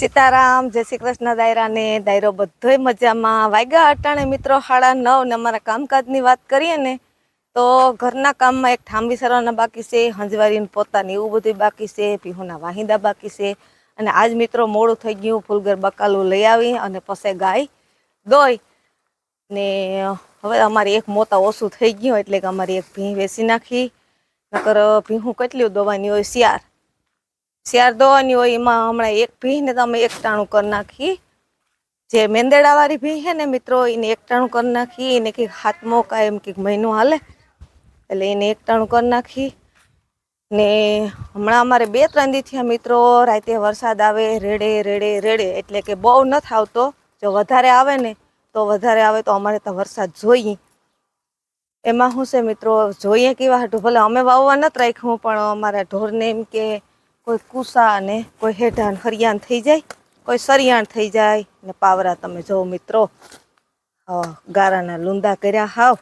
સીતારામ, જય શ્રી કૃષ્ણ દાયરાને, દાયરો બધોય મજામાં. વાગ્યા અટાણે મિત્રો સાડા નવ ને અમારા કામકાજની વાત કરીએ ને, તો ઘરના કામમાં એક ઠાંબી સરવાના બાકી છે, હંજવારીને પોતાની એવું બધું બાકી છે, પીહુના વાહિંદા બાકી છે. અને આજ મિત્રો મોડું થઈ ગયું, ફૂલગર બકાલું લઈ આવી અને પછી ગાય દોઈ ને હવે અમારી એક મોતા ઓછું થઈ ગયું, એટલે કે અમારી એક ભીં વેસી નાખી. નકર ભીહું કેટલું દોવાની હોય શિયાર શિયાર દોવાની હોય એમાં હમણાં એક ભીને તમે એકટાણું કરી નાખી. જે મેંદેડાવાળી ભી છે ને મિત્રો, એને એકટાણું કરી નાખી. એને કંઈક હાથ કાંઈ એમ કંઈક મહિનો હાલે. એટલે એને એકટાણું કરી નાખી. ને હમણાં અમારે બે ત્રણ દી થયા મિત્રો, રાતે વરસાદ આવે, રેડે રેડે રેડે. એટલે કે બહુ નથી આવતો જો વધારે આવે ને તો વધારે આવે તો અમારે તો વરસાદ જોઈએ. એમાં શું છે મિત્રો, જોઈએ કેવા હાટું. ભલે અમે વાવવા નથી રાખ્યું, પણ અમારા ઢોરને એમ કે કોઈ કુસા અને કોઈ હેઠાણ હરિયાણ થઈ જાય, કોઈ સરિયાણ થઈ જાય. ને પાવરા તમે જો મિત્રો ગારાના લુંદા કર્યા હાવ.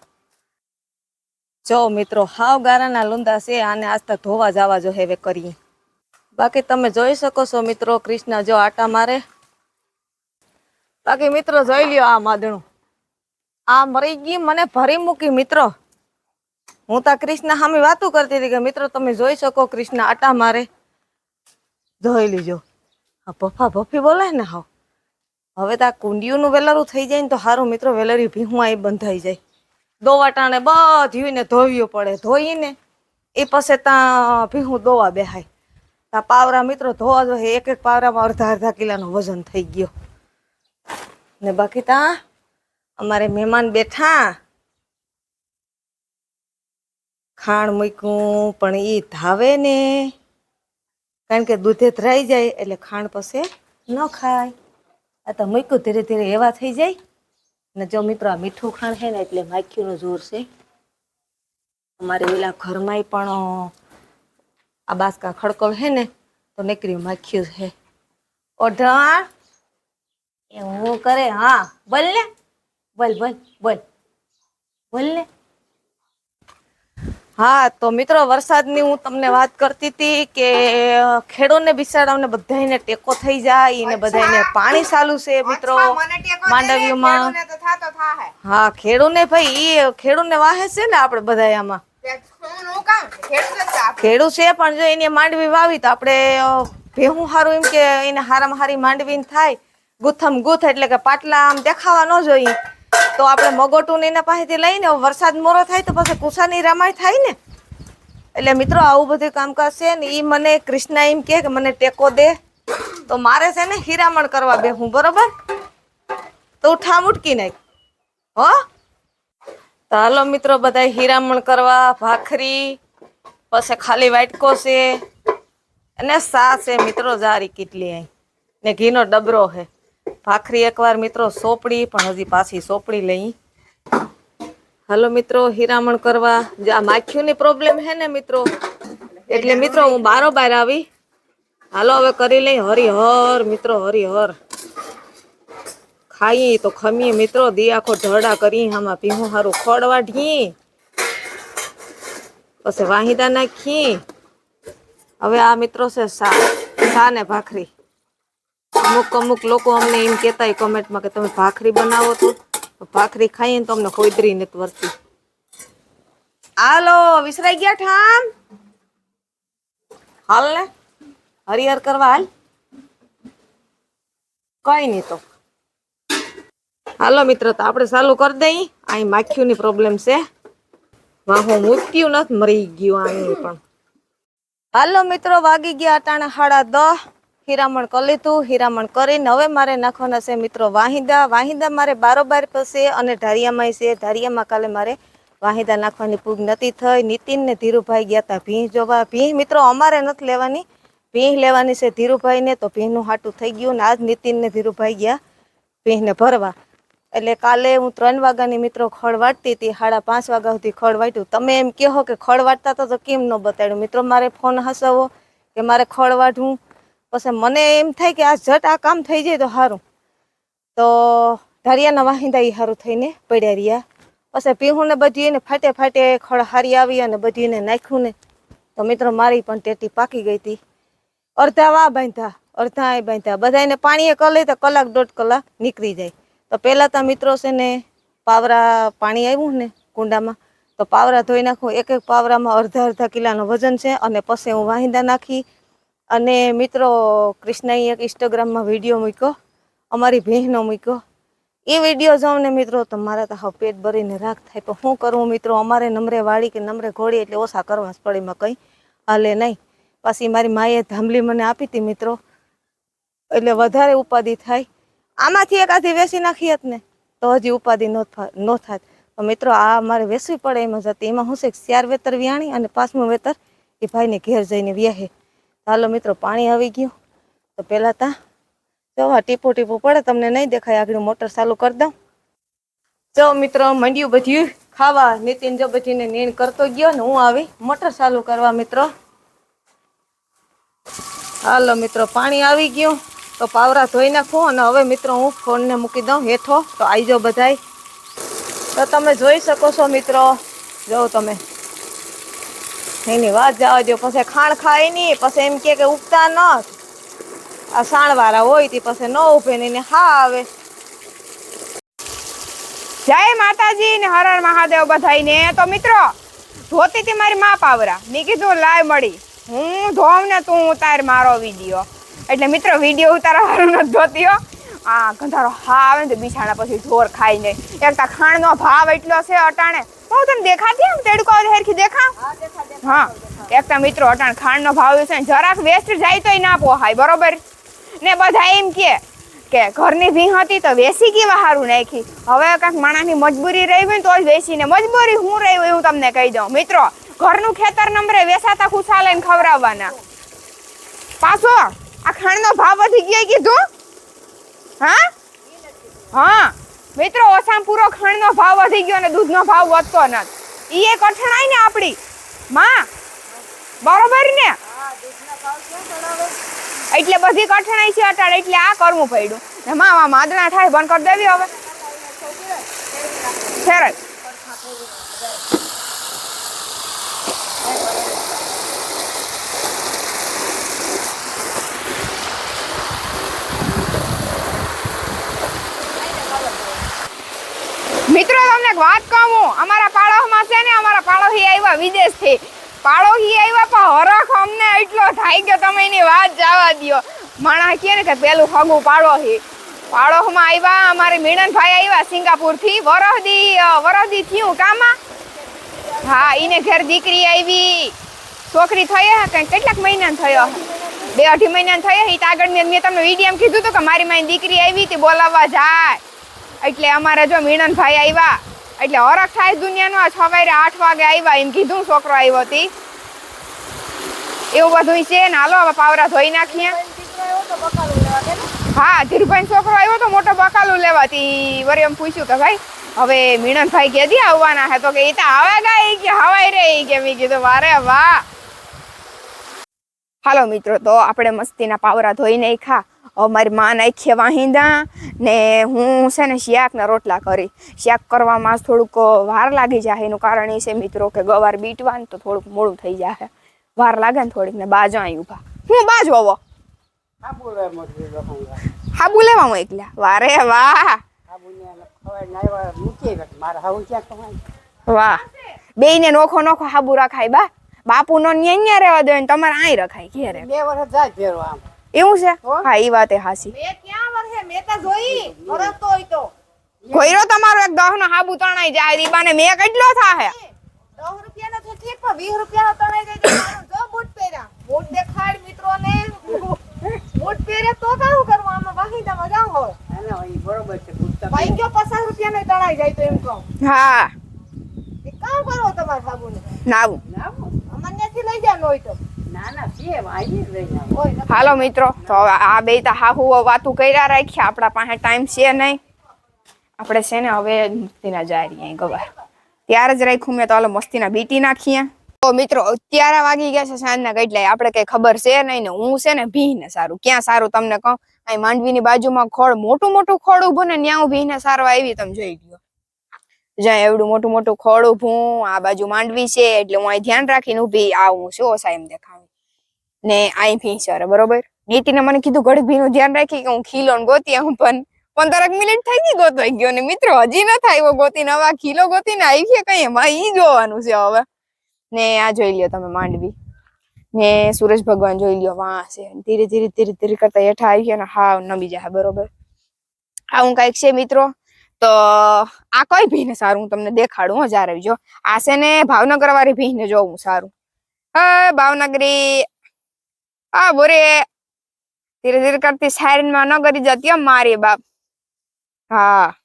જો મિત્રો, હાવ ગારાના લુંદા છે, આને આજ ધોવા જવા જો હવે કરીએ બાકી તમે જોઈ શકો છો મિત્રો, કૃષ્ણ જો આટા મારે. બાકી મિત્રો જોઈ લ્યો આ માદણું. આ મરી ગઈ, મને ભરી મૂકી મિત્રો. હું તો કૃષ્ણ સામે વાતું કરતી હતી કે મિત્રો, તમે જોઈ શકો કૃષ્ણ આટા મારે. જોઈ લીજો. આ ભફા ભફી બોલે ને હાવ હવે તો આ કુંડિયુંનું વેલરું થઈ જાય ને તો સારું મિત્રો વેલરી ભીહું એ બંધાઈ જાય. દોવાટાણે બધું ને ધોવ્યું પડે. ધોઈને એ પછી ત્યાં ભીહું દોવા બેહાય. તા પાવરા મિત્રો ધોવા જો એક એક પાવરામાં અડધા અડધા કિલાનો વજન થઈ ગયો. ને બાકી તા અમારે મહેમાન બેઠા. ખાણ મૂક્યું, પણ એ ધાવે ને. કારણ કે દૂધે ધરાઈ જાય એટલે ખાંડ પછી ન ખાય. આ તો મૂક્યું, ધીરે ધીરે એવા થઈ જાય. ને જો મિત્રો આ મીઠું ખાંડ છે ને એટલે માખીનું જોર છે. અમારે પેલા ઘરમાંય પણ આ બાસકા ખડકળ છે ને, તો નીકળ્યું માખ્યું છે. ઓઢાણ! એ હું કરે, હા, બોલ ને. બોલ બોલ બોલ. બોલ ને. હા તો મિત્રો વરસાદની હું તમને વાત કરતી હતી કે ખેડોને બિચારાઓને બધાને ટેકો થઈ જાય ને બધાને પાણી ચાલુ છે મિત્રો. માંડવીઓમાં હા ખેડૂને ભાઈ એ ખેડૂને વાહે છે ને આપણે બધા આમાં. ખેડૂ છે પણ જો એને માંડવી વાવી તો આપણે ભેહું સારું એમ કે એને હારામાં હારી માંડવી થાય. ગુથમ ગુથ એટલે કે પાટલા આમ દેખાવા ન જોઈએ. તો આપણે મગોટું એના પાસેથી લઈને વરસાદ મોરો થાય તો પછી કુસાની રામાય થાય ને? એટલે મિત્રો, આવું બધું કામકાજ છે ને એ મને કૃષ્ણા એમ કે મને ટેકો દે. તો મારે છે ને હીરામણ કરવા બે હું બરોબર? તો ઠામ ઉટકી નાખ. હો? તો હાલો મિત્રો બધા હીરામણ કરવા, ભાખરી, પછી ખાલી વાટકો છે. અને સા છે મિત્રો, જારી કેટલી અહીં. ને ઘીનો ડબરો છે. ભાખરી એકવાર મિત્રો સોપડી પણ હજી પાછી સોપડી લઈ. હાલો મિત્રો હીરામણ કરવા જે આ માખીઓની પ્રોબ્લેમ હે ને મિત્રો એટલે મિત્રો હું બારો બાર આવી. હાલો હવે કરી લઈ હરિહર મિત્રો હરિહર. ખાઈએ તો ખમીએ. મિત્રો દી આખો ઢળા કરી આમાં પીહું સારું ખોડ ઢી પછી વાહિદા નાખી. હવે આ મિત્રો છે સા સા ને ભાખરી. અમુક અમુક લોકો અમને એમ કહેતા કોમેન્ટમાં કે તમે ભાખરી બનાવો તો ભાખરી ખાઈએ તો અમને ખોદરી નથી વર્તી હાલો, વિસરાઈ ગયા ઠામ? હાલ ને? હરિહર કરવા હાલ? કઈ નહીં તો. હાલો મિત્રો, તો આપણે ચાલુ કરી દઈ. અહીં માખીઓની પ્રોબ્લેમ છે. વાહો મૂક્યું નથી, મરી ગયું અહીં પણ. હાલો મિત્રો, વાગી ગયા અટાણે સાડા દસ. હીરામણ કરી લીધું. હીરામણ કરીને હવે મારે નાખવાના છે મિત્રો વાહિંદા. વાહિંદા મારે બારોબાર પાસે અને ઢારિયામાં છે. ઢારિયામાં કાલે મારે વાહિંદા નાખવાની પૂગ નથી થઈ. નીતિન ને ધીરુભાઈ ગયા હતા ભીંહ જોવા. ભીંહ મિત્રો અમારે નથી લેવાની. ભીંહ લેવાની છે ધીરુભાઈને તો ભીંહનું હાટું થઈ ગયું ને આજ નીતિન ને ધીરુભાઈ ગયા ભીંહને ભરવા. એટલે કાલે હું ત્રણ વાગ્યાની મિત્રો ખડ વાટતી હતી. સાડા પાંચ વાગ્યા સુધી ખડ વાટ્યું. તમે એમ કહો કે ખડ વાટતા તો કેમ ન બતાડ્યું? મિત્રો મારે ફોન હસાવો કે મારે ખડ વાઢવું? પછી મને એમ થાય કે આ જટ આ કામ થઈ જાય તો સારું તો ધારિયાના વાહિંદા એ સારું થઈને પડ્યા રહ્યા. પછી પીહું ને બધી એને ફાટે ફાટે ખડ હારી આવી અને બધી એને નાખ્યું ને. તો મિત્રો મારી પણ ટેટી પાકી ગઈ હતી. અડધા વા બાંધ્યા અડધા એ બાંધ્યા બધાને પાણીએ કલે તો કલાક દોઢ કલાક નીકળી જાય. તો પહેલાં તો મિત્રો છે ને પાવરા પાણી આવ્યું ને કુંડામાં, તો પાવરા ધોઈ નાખું. એક એક પાવરામાં અડધા અડધા કિલાનું વજન છે અને પછી હું વાહિંદા નાખી. અને મિત્રો, કૃષ્ણએ એક ઇન્સ્ટાગ્રામમાં વીડિયો મૂક્યો, અમારી બહેનો મૂક્યો. એ વીડિયો જોઉં ને મિત્રો, તો મારા તો હા પેટ ભરીને રાખ થાય. પણ શું કરવું મિત્રો, અમારે નમરે વાળી કે નમરે ઘોડી એટલે ઓછા કરવા જ પડે એમાં કંઈ હાલે નહીં. પાછી મારી માએ ધામલી મને આપી હતી મિત્રો, એટલે વધારે ઉપાધિ થાય. આમાંથી એકાથી વેસી નાખી હત ને, તો હજી ઉપાધિ ન ન થાત તો મિત્રો, આ મારે વેસવી પડે એમાં જ હતી એમાં હું છે ચાર વેતર વ્યાણી અને પાંચમું વેતર, એ ભાઈને ઘેર જઈને વ્યાહે. હાલો મિત્રો, પાણી આવી ગયું. તો પહેલાં તા જોવા ટીપું ટીપું પડે, તમને નહીં દેખાય, આગળ મોટર ચાલુ કરી દઉં. જો મિત્રો, મંડ્યું બધું ખાવા, નીતિન જો બધીને નીણ કરતો ગયો ને હું આવી મોટર ચાલુ કરવા મિત્રો. હાલો મિત્રો, પાણી આવી ગયું. તો પાવરા ધોઈ નાખું અને હવે મિત્રો હું ફોનને મૂકી દઉં હેઠો. તો આઈજો બધાય. તો તમે જોઈ શકો છો મિત્રો. જો તમે એની વાત જવા દો પછી ખાણ ખાય નહીં, પછી એમ કે ઉગતા ન. આ સાણવાળા હોય તે પછી ન ઉભે ને હા આવે. જય માતાજી ને હરણ હર મહાદેવ બધાઈને તો મિત્રો, ધોતી હતી મારી મા પાવરા. મેં કીધું, લાય મળી. હું ધોમ ને તું ઉતાર મારો વીડિયો. એટલે મિત્રો, વીડિયો ઉતારવા હરણ નથી ધોતી હો. આ ગંધારો હા આવે ને બિછાણા પછી જોર ખાઈ નહીં એક તા ખાણનો ભાવ એટલો છે અટાણે. બહુ તને દેખાતી એમ તેડકો હેરખી દેખા હા એક તો મિત્રો અટાણ ખાંડનો ભાવ છે ને જરાક વેસ્ટ જાય તોય ના પોહાય બરોબર? ને બધા એમ કે કે ઘરની ભી હતી તો વેસી કેવા હારું નાખી. હવે કાંઈક માણસની મજબૂરી રહી હોય ને તો જ વેસીને મજબૂરી હું રહી હોય હું તમને કહી દઉં. મિત્રો ઘરનું ખેતર નંબરે વેસાતા ખુશા લઈને ખવડાવવાના. પાછો આ ખાંડનો ભાવ વધી ગયો કીધું? હા? હા. ઓછામાં પૂરો ખાંડનો ભાવ વધી ગયો ને દૂધનો ભાવ વધતો નથી. ઈ એક અઠણાય ને આપણી. માં, બરોબર ને? એટલે બધી કઠણાઈ છે અટાડે એટલે આ કરવું પડ્યું. ને મામા માદણા થાય, બંધ કરી દેવી હવે. ફેર જ. મિત્રો તમને એક વાત કહું, અમારા પાડોશમાં છે ને, અમારા પાડોશી આવ્યા વિદેશથી. પાડોશી આવ્યા પણ હરખ અમને એટલો થાય કે તમે એની વાત જવા દ્યો. માણસ કહે ને કે પેલું ફગું પાડોશી. પાડોશમાં આવ્યા, અમારે મીણનભાઈ આવ્યા સિંગાપુરથી. વરહદી વરહદી થયું કામાં? હા એને ઘેર દીકરી આવી. છોકરી થઈ હે કંઈક કેટલાક મહિના થયો? બે અઢી મહિના થયા એ આગળ મેં મેં તમને વીડિયો કીધું હતું કે મારી મારી દીકરી આવી હતી, બોલાવવા જાય. એટલે અમારે જો મીણનભાઈ આવ્યા એટલે હરખ થાય દુનિયાનો આ સવારે આઠ વાગે આવ્યા એમ કીધું છોકરો આવ્યો હતી એવું બધું છે ને હાલો હવે પાવરા ધોઈ નાખીએ. હા ધીરુભાઈ છોકરો આવ્યો તો મોટો બકાલું લેવાથી વળી એમ પૂછ્યું કે ભાઈ હવે મીણનભાઈ કેદી આવવાના હે? તો કે એ તો આવે ગાય કે હવાઈ રે એ કે. મેં કીધું વારે વાહ. હાલો મિત્રો તો આપણે મસ્તીના પાવરા ધોઈ નાખ્યા. હવે મારી માં નાખીએ વાહિંદા ને હું છે ને શિયાકના રોટલા કરી. શિયાક કરવામાં થોડુંક વાર લાગી જાય, એનું કારણ એ છે મિત્રો કે ગવાર બીટવાનું તો થોડુંક મોડું થઈ જાય વાર લાગે ને થોડીક ને બાજો અહીં ઊભા. હું બાજુ આવો? હાબુ લેવા હું એકલા? વારે વાહ! વાહ! બે ને નોખો નોખો હાબુ રખાય બા. બાપુ નો ન્યા ન્યા રહેવા દે ને તમારે અહીં રખાય ઘેરે. બે વર્ષ જાય ફેરવા આમ. એવું છે? હા. એ વાત એ હાસી મેં ક્યાં વરહે? મેં તો જોઈ. વરસતો હોય તો. કોઈરો તમારો એક દહ નો હાબુ તણાઈ જાય દીબાને મેં કેટલો થાહે. રૂપિયા નો તો ઠીક પણ વીસ રૂપિયાનો તણાઈ જાય તો જો બૂટ પહેરા બૂટ દેખાડ મિત્રોને. બૂટ પહેરે તો કાઉ કરવું? આમાં તો મજા હોય અને ઓય બરોબર છે પૂછતા ભાઈ ગયો 50 રૂપિયા નો તણાઈ જાય તો એમ કહો. હા. એ કામ કરો તમારે સાબુને નાવું. ના થી લઈ જાય હોય તો. હાલો મિત્રો તો હવે આ બે તા હાહુ વાતું કર્યા રાખ્યા આપણા પાસે ટાઈમ છે નહીં. આપણે છે ને હવે મસ્તીના જાય રહીએ ગવાર. ત્યારે જ રાખ્યું મેં તો હાલો મસ્તીના બીટી નાખીએ. તો મિત્રો અત્યારે વાગી ગયા છે સાંજના કેટલા આપણે કઈ ખબર છે નહીં ને હું છે ને ભીને સારું. ક્યાં સારું તમને કહું? અહીં માંડવીની બાજુમાં ખોળ મોટું મોટું ખોળ ઉભું ને ત્યાં હું ભીને સારવા આવી તમે જોઈ ગયો જ્યાં એવડું મોટું મોટું ખોળ ઉભું આ બાજુ માંડવી છે એટલે હું અહીં ધ્યાન રાખીને ઊભી આવું છું સાહેબ એમ દેખાવી. ને અહીં ફીસર બરોબર? નીતિને મને કીધું ઘડીક ભીનું ધ્યાન રાખી કે હું ખીલો ગોતી આવું પણ પંદરક મિનિટ થઈ ગઈ ગોતવાઈ ગયો ને મિત્રો, હજી ન થાય ગોતી નવા ખીલો ગોતીને આવી ગયા કઈ? એમાં ઈ જોવાનું છે હવે. ને આ જોઈ લ્યો તમે માંડવી. ને સૂરજ ભગવાન જોઈ લ્યો વાં છે. ધીરે ધીરે ધીરે ધીરે કરતા હેઠા આવી ગયા ને હાવ નમી જાય, બરોબર? આવું કંઈક છે મિત્રો, તો આ કઈ ભીને સારું હું તમને દેખાડું, હો, જ્યારે જો. આ છે ને ભાવનગર વાળી ભીને જોવું સારું. હા, ભાવનગરી હા બોરે. ધીરે ધીરે કરતી સાયરનમાં ન કરી જતી હો મારી બાપ. હા.